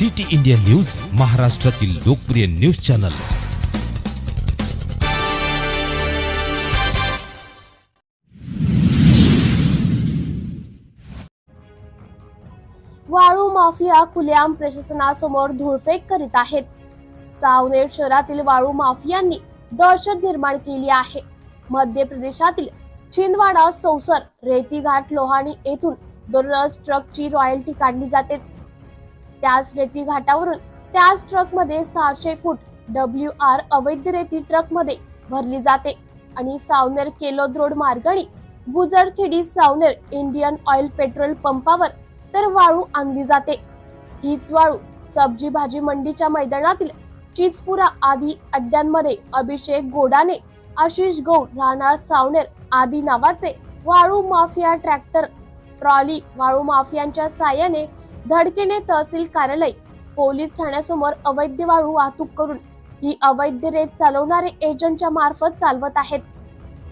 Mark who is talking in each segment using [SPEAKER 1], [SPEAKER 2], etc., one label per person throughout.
[SPEAKER 1] City India news महाराष्ट्रातील लोकप्रिय news channel.
[SPEAKER 2] वाळू माफिया खुलेआम प्रशासनासमोर धुळफेक करीत आहेत. सावनेर शहरातील वाळू माफियांनी दहशत निर्माण केली आहे. मध्य प्रदेशातील छिंदवाडा सौसर रेती घाट लोहाणी येथून दररोज ट्रकची रॉयल्टी काढली जाते त्याच रेती घाटावरून त्याच ट्रकमध्ये सहाशे फूट डब्ल्यू आर अवैध रेती ट्रकमध्ये भरली जाते. आणि सावनेर केलोद रोड मार्गाने Gujarkhedi Saoner Indian oil petrol पंपावर तर वाळू आणली जाते. हीच वाळू सब्जी भाजी मंडीच्या मैदानातील चिचपुरा आदी अड्ड्यांमध्ये अभिषेक गोडाने आशिष गौड राहणार सावनेर आदी नावाचे वाळू माफिया ट्रॅक्टर ट्रॉली वाळू माफियांच्या साह्याने धडकेने तहसील कार्यालय पोलीस ठाण्यासमोर अवैध वाळू वाहतूक करून ही अवैध रेत चालवणारे एजंटच्या मार्फत चालवत आहेत.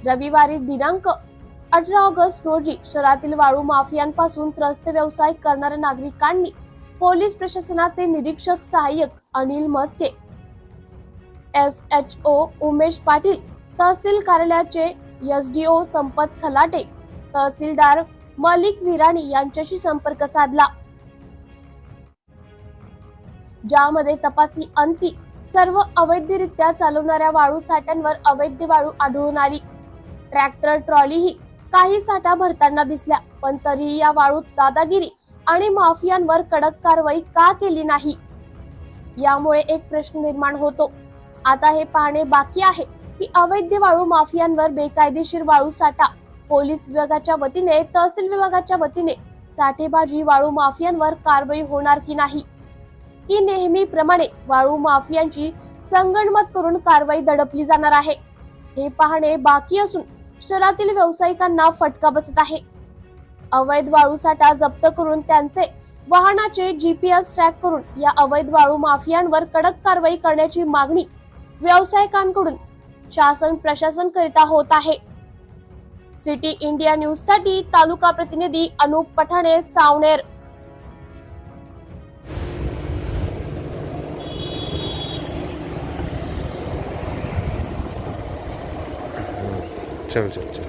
[SPEAKER 2] रविवारी दिनांक अठरा ऑगस्ट रोजी शहरातील वाळू माफियांपासून त्रस्त व्यवसाय करणाऱ्या नागरिकांनी पोलीस प्रशासनाचे निरीक्षक सहाय्यक Anil Maske S H O Umesh Patil तहसील कार्यालयाचे एस डी ओ संपत खलाटे तहसीलदार मलिक विराणी यांच्याशी संपर्क साधला. ज्यामध्ये तपासी अंती सर्व अवैधरित्या चालवणाऱ्या वाळू साठ्यांवर अवैध वाळू आढळून आली. ट्रॅक्टर ट्रॉलीही काही साठा भरताना दिसल्या पण तरीही या वाळूत दादागिरी आणि माफियांवर कडक कारवाई का केली नाही? यामुळे एक प्रश्न निर्माण होतो. आता हे पाहणे बाकी आहे की अवैध वाळू माफियांवर बेकायदेशीर वाळू साठा पोलीस विभागाच्या वतीने तहसील विभागाच्या वतीने साठेबाजी वाळू माफियांवर कारवाई होणार की नाही? की नेहमीप्रमाणे वाळू माफियांची संगणमत करून कारवाई दडपली जाणार आहे. हे पाहणे बाकी असून शहरातील व्यावसायिकांना फटका बसत आहे. अवैध वाळू साठा जप्त करून त्यांचे वाहनाचे जीपीएस ट्रॅक करून या अवैध वाळू माफियांवर कडक कारवाई करण्याची मागणी व्यावसायिकांकडून शासन प्रशासन करिता होत आहे. सिटी इंडिया न्यूजसाठी तालुका प्रतिनिधी अनुप पठाणे सावनेर.
[SPEAKER 3] 这样这样这样。